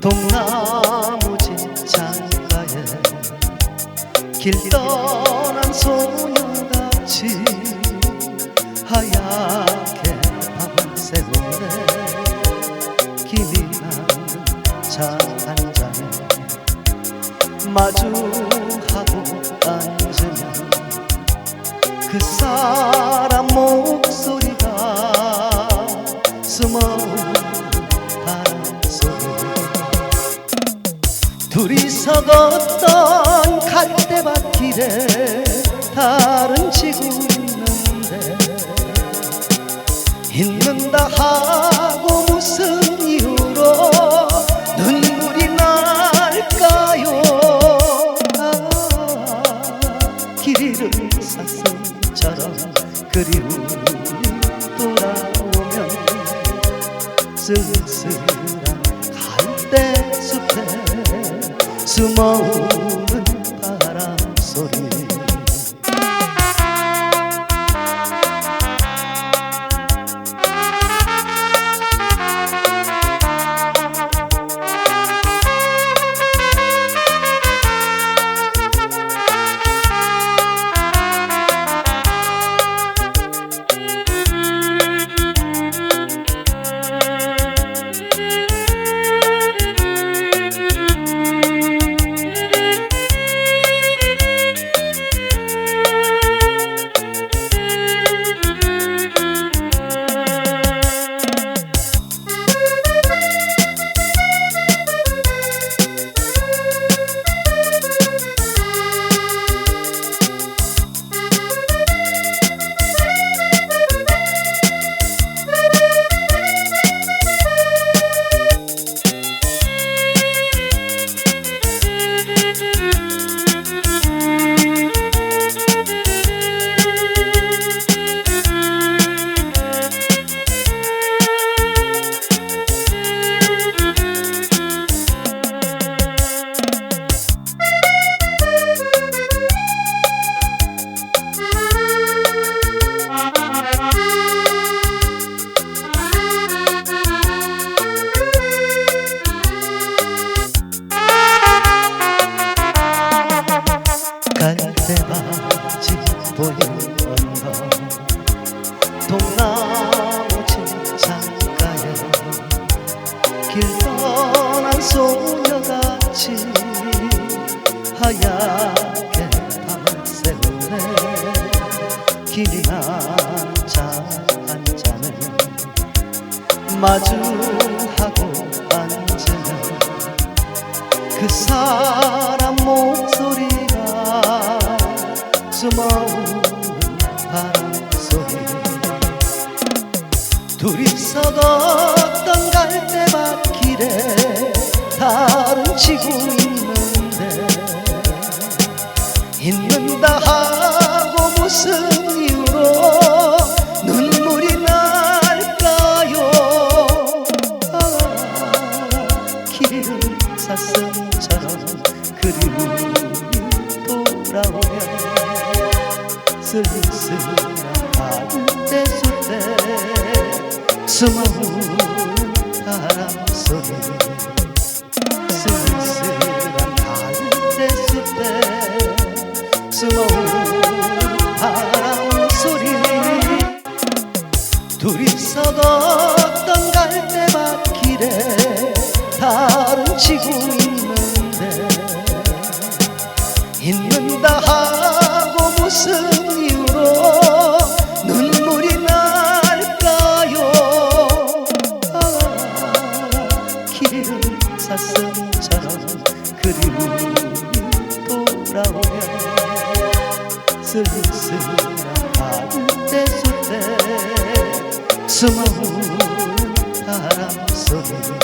동나무지 창가에 길 떠난 소녀같이 하얗게 밤새운데 김이 나는 차한 잔에 마주하고 앉으면 그사 둘이서 걷던 갈대밭길에 다른 지구 있는데 있는다 하고 무슨 이유로 눈물이 날까요? 아, 길 잃은 사슴처럼 그리움이 돌아오면 쓸쓸 숨어오는 바람 소리 보이는 거 동나무 진창가에 길 떠난 소녀같이 하얗게 밤을 새우네 길이 한잔 한 잔을 마주하고 앉으면 그 사람 목소리가 숨 걷던 갈대밭길에 다른 지구 있는데 있는다 하고 무슨 이유로 눈물이 날까요? 아, 길은 사슴처럼 그리움이 돌아오면 쓸쓸한 갈대숲에 숨어오는 바람 소리 쓸쓸한 갈대숲에 숨어오는 바람 소리. 둘이서 걷던 갈대밭길에 다른 지구 있는데 있는다 하고 무슨 사슴처럼 그리움이 돌아오면 쓸쓸한 갈대숲에 숨어오는 바람 소리